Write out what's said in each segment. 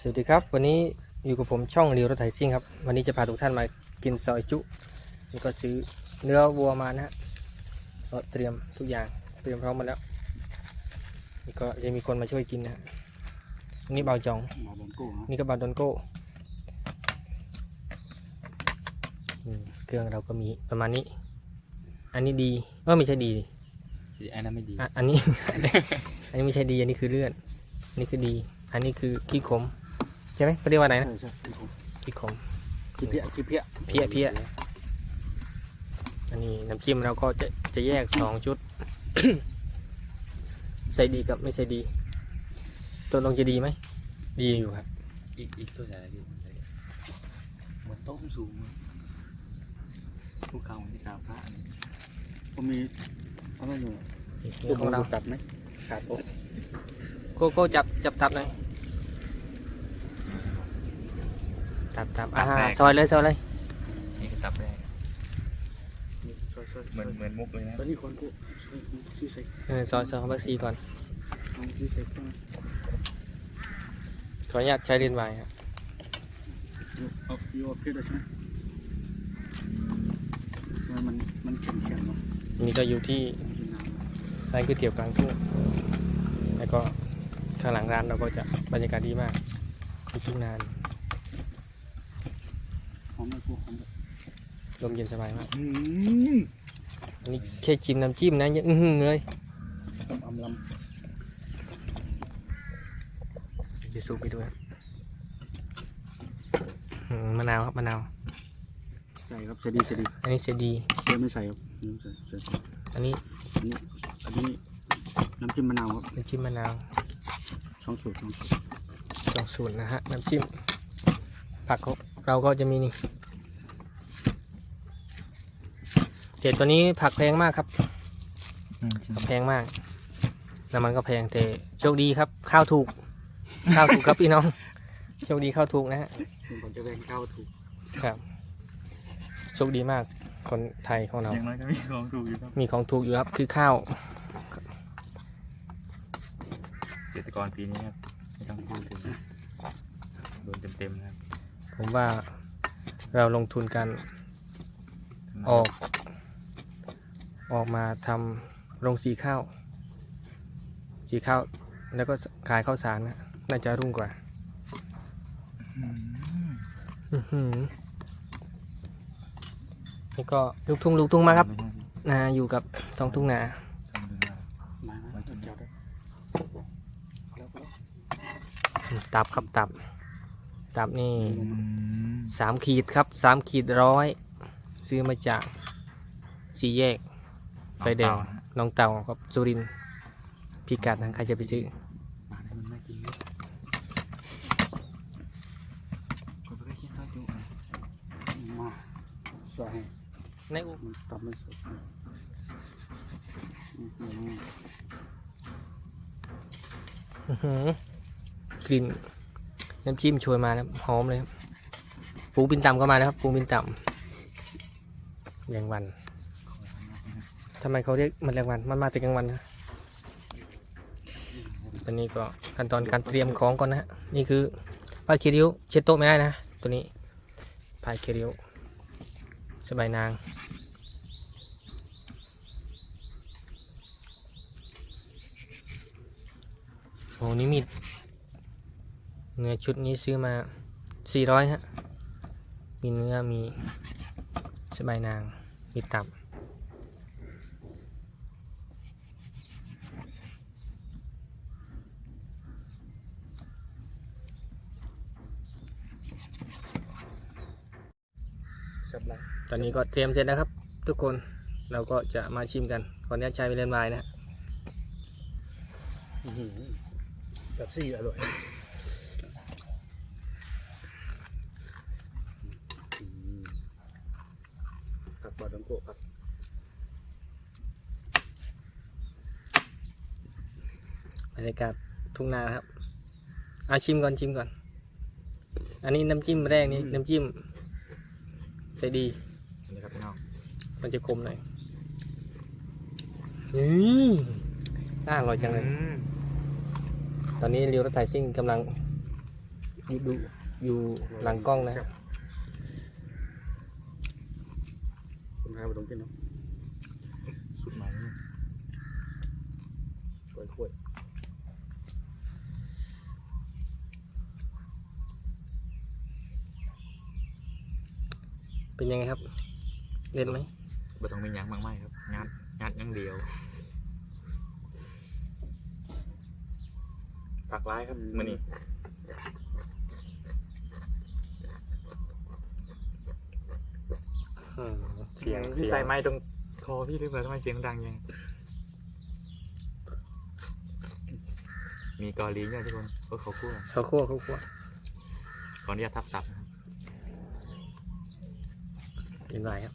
สวัสดีครับ วันนี้อยู่กับผมช่องเรียวรถไถซิ่งครับ วันนี้จะพาทุกท่านมากินซอยจุนี่ก็ซื้อเนื้อวัวมานะฮะก็เตรียมทุกอย่างเตรียมพร้อมหมาแล้วนี่ก็จะมีคนมาช่วยกินนะฮะนี่เบาจองหมอโดนโก้ฮะนี่ก็บาดอนโก้อืมเครื่องเราก็มีประมาณนี้ อันนี้ดีเออไม่ใช่ดีดิอันนั้นไม่ดีอะอันนี้ อันนี้ไม่ใช่ดีอันนี้คือเลื่อนอันนี้คือดี อันนี้คือขี้ขม ใช่ไหมเขาเรียกว่าอะไรนะใช่ใช่คือผมขี้ขมคือเพี้ยคือเพี้ยเพี้ยเพี้ยอันนี้น้ำจิ้มเราก็จะจะแยกสองชุด ใส่ดีกับไม่ใส่ดี ตัวลงจะดีไหม ดีอยู่ครับ อีกอีกตัวใหญ่ดิเหมือนโต๊ะสูงภูเขาที่กราบพระผมมีอะไรอยู่นี่ของเราตัดไหมขาดโต๊ะโกโก้จับจับตับหน่อย ตับตับอ่าซอยเลยซอยเลยนี่คือตับแรกช่วยช่วยเหมือนเหมือนมุกเลยนะตอนนี้คนกูช่วยช่วยเซ็กเออซอยซอยของบักซีก่อนช่วยเซ็กขออนุญาตใช้เลนส์วายครับเอาโยนขึ้นได้ใช่ไหมมันมันมันแข็งแข็งเนาะนี่ก็อยู่ที่กินน้ำร้านก๋วยเตี๋ยวกลางทุ่งแล้วก็ข้างหลังร้านเราก็จะบรรยากาศดีมากมีทุ่งนานห อมเลยกูหอมเลยลมเย็นสบายมากอืมอันนี้แค่ชิมน้ำจิ้มนะยังอื้อหือเลยอำอำลเดี๋ยวซูมไปด้วยอืมมะนาวครับมะนาวำใส่ครับใส่ดีใส่ดีอันนี้เสยดีเชื่อไม่ใส่ครับอืมใส่ใส่อันนี้อันนี้อันนี้น้ำจิ้มมะนาวครับน้ำจิ้มมะนาวสองสูตรสองสูตรสองสูตรนะฮะน้ำจิ้มผักของ เราก็จะมีนี่เจ็ดตัวนี้ผักแพงมากครับผักแพงมาก น้ำมันก็แพงแต่โชคดีครับ ข้าวถูก ข้าวถูกครับพี่น้อง โชคดีข้าวถูกนะฮะผมจะแบ่งข้าวถูก ครับ โชคดีมาก คนไทยของเราอย่างน้อยก็มีของถูกอยู่ครับ มีของถูกอยู่ครับ คือข้าว เกษตรกรปีนี้ครับไม่ต้องพูดถึงโดนเต็มๆนะครับ ผมว่าเราลงทุนกันออก ออกมาทำโรงสีข้าว สีข้าว แล้วก็ขายข้าวสารนะน่าจะรุ่งกว่าอื้อหือนี่ก็ลูกทุ่งลูกทุ่งมาครับไม่ใช่พี่นาอยู่กับท้องทุ่งนาสองเดือนแล้วมามาเจ้าด้วยแล้วก็ตับครับตับ ตับนี่อืมสามขีดครับสามขีดร้อยซื้อมาจากสี่แยก ไฟแดงน้องเต่าครับสุรินทร์พิกัดนะใครจะไปซื้อมาให้มันไม่กินเลยคนไม่ได้กินซอสจุมาใส่ในอุมันตับไม่สดอืมอื้อหือกลิ่น น้ำจิ้มโชยมาแล้วหอมเลยครับปูบินต่ำก็มาแล้วครับ ปูบินต่ำแมงวันทำไมเขาเรียกมันแมลงวันมันมาแต่กลางวันนะตอนนี้ก็ขั้นตอนการเตรียมของก่อนนะฮะนี่คือผ้าคีริ้วเช็ดโต๊ะไม่ได้นะ ตัวนี้ผ้าคีริ้วสบายนางโอ้นี่มี เนื้อชุดนี้ซื้อมาสี่ร้อยฮะ มีเนื้อมีสบายนาง มีตับสับไรตอนนี้ก็เตรียมเสร็จแล้วครับ ทุกคน เราก็จะมาชิมกันขออนุญาตใช้ไปเล่นไวน์นะฮะแบบซี่อร่อยผักบอดัง โกะครับบรรยากาศทุ่งนาครับเอาชิมก่อนชิมก่อน อันนี้น้ำจิ้มแรกนี่น้ำจิ้มใส่ดีนี่ครับพี่น้องมันจะคมหน่อยนี่น่าอร่อยจังเลย ตอนนี้เรียวรถไถซิ่งกำลังอยู่ดูอยู่หลังกล้องนะคนไทยมาต้องกินเนาะสุดมันกล้วยกล้วยเป็นยังไงครับเด็ดไหมบ่ต้องมีหยังมากมายครับ งานงานอยังเดียวผักร้ายครับมื้อนี้ สียงพี่ใส่ไม้ตรงคอพี่หรือเปล่าทำไมเสียงดังยังมีกอลีเนี่ยทุกคนเออเขาคั่วเขาคั่วเขาคั่วขออนุญาตทับศัพท์นะครับกินไรครับ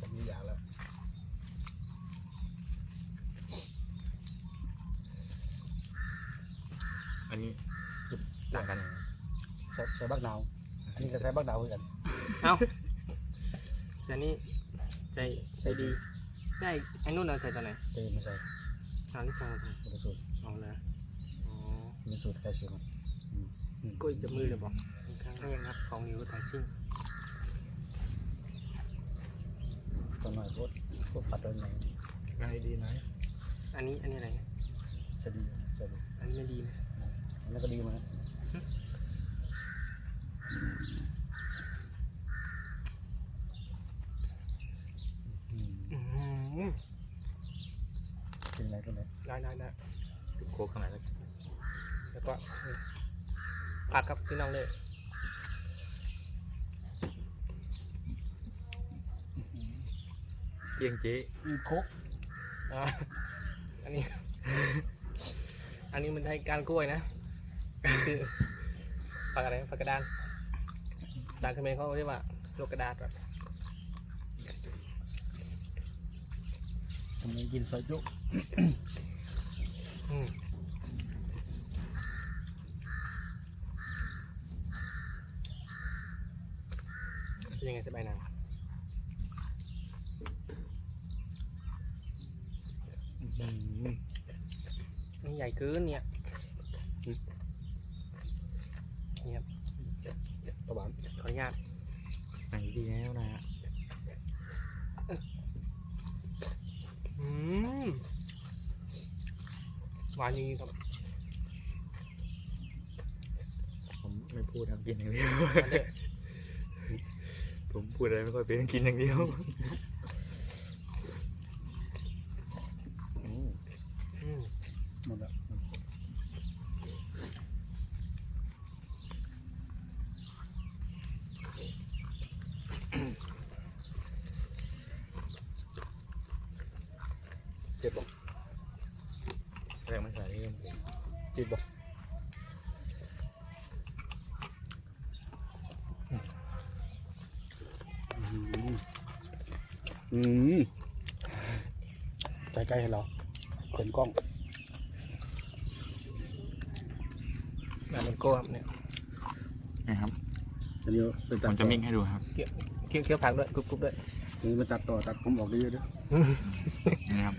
ผมมีอย่างแล้ว อันนี้ต่าง กันยังไงใส่ใส่บักนาวอันนี้ก็ใส่บักนาวเหมือนกันเอาแต่นี่ใจใจดีได้ไอ้นู่นเอาใส่ตอนไหนเตไม่ใส่ตอนที่สั่งมามันเป็นสูตรเอาเลยอ๋อมันเป็นสูตรแคชเชียร์มันอืมอืมกุ้ยจะมือเลยบอกเป็นครั้งแรกนะครับของนิวไทชิ่งตัวหน่อยโคตรโคตรปัดตัวใหญ่ง่ายดีนะอันนี้อันนี้อะไรนะจะดีจะดีอันนี้ไม่ดีนะอันนั้นก็ดีมานะอืม อื้อหือ กินอะไรก็เลย ได้ได้ได้ โคกข้างไหนแล้ว แล้วก็นี่ผักครับ พี่น้องเลยเกียงเจ๊มีโคกอ่าอันนี้ อันนี้มันให้การกล้วยนะคือผักอะไรนะผักกระดานสารเขมรเขาเรียกว่าโลกกระดาษแบบผมกินซอยจุอืมเป็น ยังไงสบายนางอืมนี่ใหญ่เกินเนี่ยนี่ครับตะวันขออนุญาตไหนดีแล้วนะฮะอืมหวานจริงๆครับผมไม่พูดทำกินอย่างเดียว หวานเด้อ ผมพูดอะไรไม่ค่อยเป็นกินอย่างเดียว อืม อืม หมดแล้ว เจ็บบอกแรงมันใส่ได้ยัง จิบบอกอืม อืมใจใกล้ให้เราเห็นกล้องแบบมันโก้ครับเนี่ยนะครับอันนี้เป็นผตัดมจะมิ่งให้ดูครับเคี้ยวเคี้ยวผักด้วยกรุบกรุบด้วย อันนี้มันตัดต่อตัดผมออกได้เยอะด้วยนี่ครับ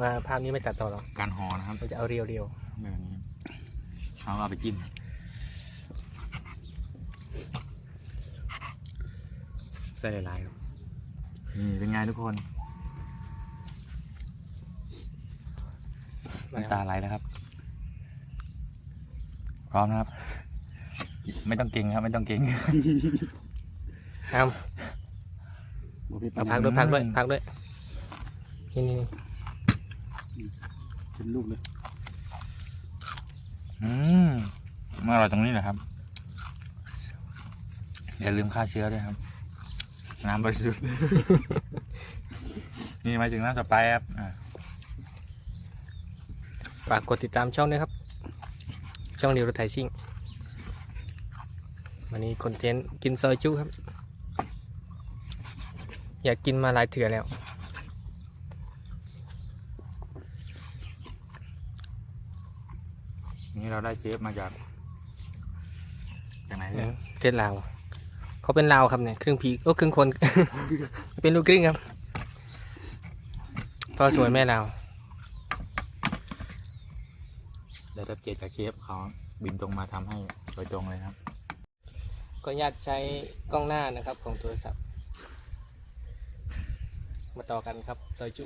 มาภาพนี้ไม่ตัดต่อหรอกการห่อนะครับเราจะเอาเรียวเรียวแบบนี้เอาเอาไปจิ้มใส่หลายๆครับ นี่เป็นไงทุกคนๆมาน้ำตาไหลแล้วครับ พร้อมนะครับ ไม่ต้องเก่งครับ ไม่ต้องเก่งห้ามบอกพี่เอาปัพันกด้วยพักด้วยพักด้วยนี่นี่เป็นลูกเลย อืมอร่อยตรงนี้แหละครับ อย่าลืมฆ่าเชื้อด้วยครับ น้ำบริสุทธิ์ นี่หมายถึงน้ำสไปร์ครับอ่าฝากกดติดตามช่องด้วยครับ ช่องนิวรถไถซิ่งวันนี้คอนเทนต์กินซอยจุครับ อยากกินมาหลายเถื่อแล้ว นี่เราได้เชฟมาจากจากไหนเอเนี่ยอเทศลาว เขาเป็นลาวครับเนี่ยครึ่งผีโอ้ครึ่งคน เป็นลูกครึ่งครับพพ่อสวยแม่ลาวได้รับเกียรติจากเชฟเขาบินตรงมาทำให้โดยตรงเลยครับ ก็ญาตใช้กล้องหน้านะครับ ของโทรศัพท์ มาต่อกันครับซอยจุ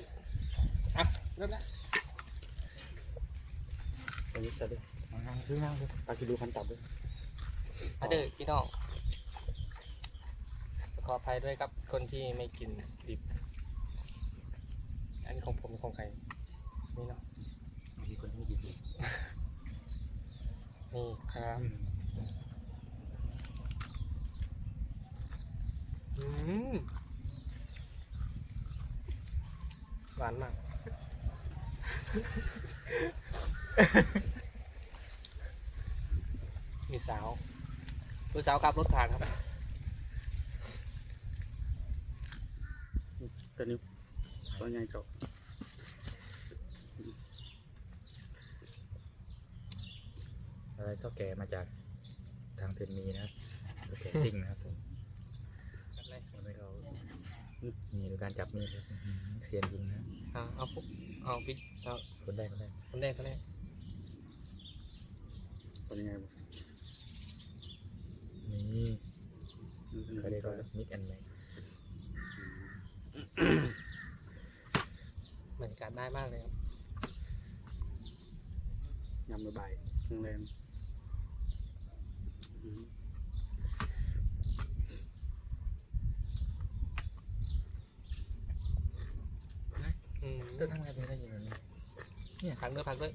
อะเริ่มแล้วไปยึดเสร็จเลยนั่งดูนั่งดูตาคิดดูพันตับด้วย อะเด้อพี่น้อง ขออภัยด้วยครับ คนที่ไม่กินดิบ อันนี้ของผมของใคร นี่เนาะมีคนไม่กินดินี่ครับอืมหวานมาก มีสาว ผู้สาวขับรถผ่านครับ ตอนนี้ตัวใหญ่เก่าอะไรเท่าแก่มาจากทางเทนมีนะครับเท่าแก่ซิ่งนะครับผมวันนี้เขามีดูการจับมีดครับอื้อหือเซียนจริงนะเอาเอาปุ๊บเอาปิ๊กเอาคนได้คนได้คนแรกคนแรกตัวใหญ่บ่นี่เขาเรียกว่ามิกแอนแม็ก บรรยากาศได้มากเลยครับยำบ่ายๆแรงๆอืมอืมตัวทำงานเป็นได้ยังไงเนี่ยพักด้วยพักด้วย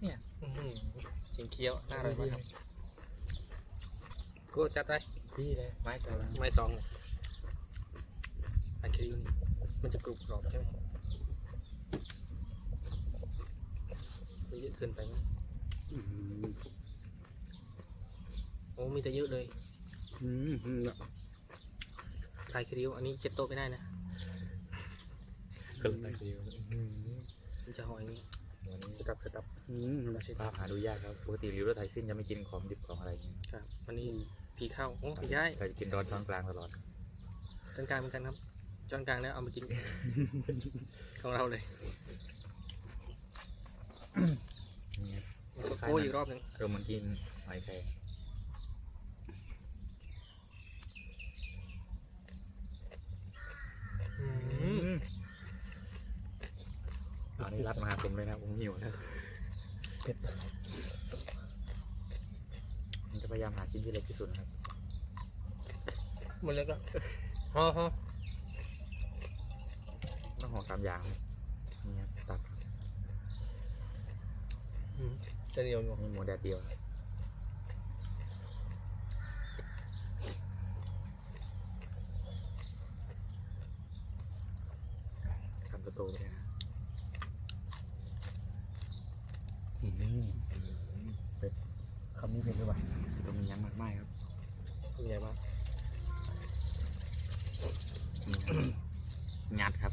เนี่ยอื้อหือสิงเคี้ยวน่าอร่อยมากครับกูจัดไปพี่เลยไม้สาระไม่สอง อันคิวนี่มันจะกรุบกรอบใช่ไหมไม่เยอะเกินไปไหมโอ้มีแต่เยอะเลยอืมอืมชายคริวอันนี้เช็ดโต๊ะไม่ได้นะก็เลยเดียวมันจะหอยนี้วันนี้สตับสตับภาพหาดูยากครับปกติรีวิวรถไทยซิ่งจะไม่กินของดิบของอะไรอย่างเงี้ยครับวันนี้ผีเข้าโอ้ผีย้ายเราจะกินตอนช้อนกลางตลอดจานกลางเหมือนกันครับ จานกลางแล้วเอามากิน ของเราเลยนี่ครับโอ้อีกรอบหนึ่งเราเหมือนกินหอยแครงตอนนี้รัดมาหาผมเลยนะผมหิวแล้วผมจะพยายามหาชิ้นที่เล็กที่สุดนะครับ หมดแล้วก็ฮอฮอ ต้องห่อสามอย่างนี่ครับตัดอืมจะเหนียวอยู่นี่หมูแดดเดียวครับทำโตๆไปเลยนะคำนี้เป็นหรือเปล่าต้องมียั้งมากมากครับเป็นไงบ้าง นี่ครับงัดครับ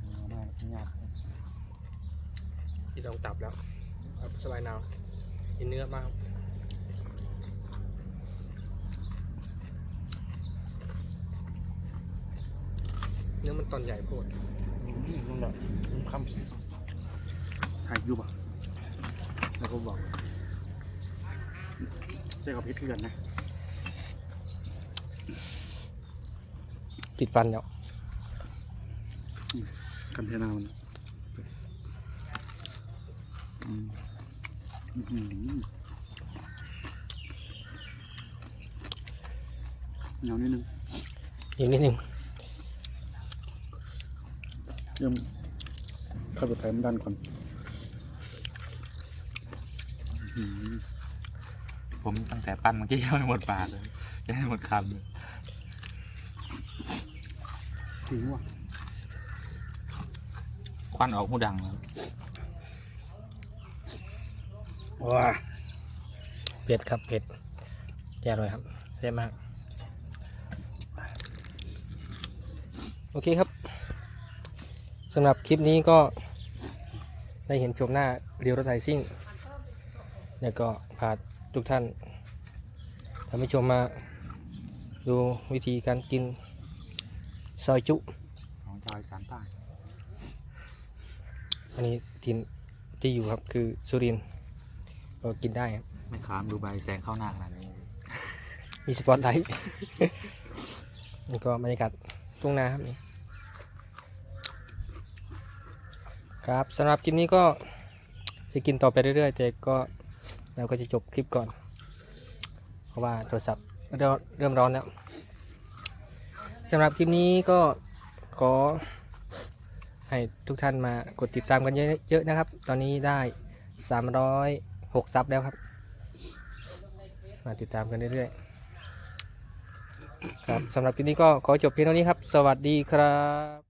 เอามากยาก ที่ลองตับแล้วครับสบายหนาวกินเนื้อมากเนื้อมัน ตอนใหญ่โพดอืมนั่นแหละคำถ่ายอยู่ป่ะแล้วก็บอกใช่กับพิษเถื่อนนะติดฟันเนาะกันเทนามันอืมอื้อหือเหนียวนิดนึงอีกนิดหนึ่งเริ่ มเข้าไปไทยมันดันก่อนอื้อหือผมตั้งแต่ปั้นเมื่อกี้ยังไม่หมดปากเลยยังไม่หมดคำเลยถึงว่ะควันออกหูดังแล้วว้าเผ็ดครับเผ็ดแย่เลยครับแย่มาก โอเคครับ สำหรับคลิปนี้ก็ได้เห็นชมหน้าเรียวรถไถซิ่งแล้วก็พาทุกท่านทท่านผู้ชมมาดูวิธีการกินซอยจุของชาวอีสานใต้อันนี้ทินที่อยู่ครับคือสุรินทร์เรากินได้ครับไม่ค้ามดูใบแสงเข้าหน้าขนาดนี้ มีสปอตไลท์ นี่ก็บรรยากาศทุ่งนาครับนี่ ครับสำหรับคลิปนี้ก็จะกินต่อไปเรื่อยๆแต่ก็เราก็จะจบคลิปก่อน เพราะว่าโทรศัพท์เริ่มร้อนแล้วสำหรับคลิปนี้ก็ขอให้ทุกท่านมากดติดตามกันเยอะๆนะครับ ตอนนี้ได้ 306ซับแล้วครับ มาติดตามกันเรื่อยๆครับสำหรับคลิปนี้ก็ขอจบเพียงเท่านี้ครับ สวัสดีครับ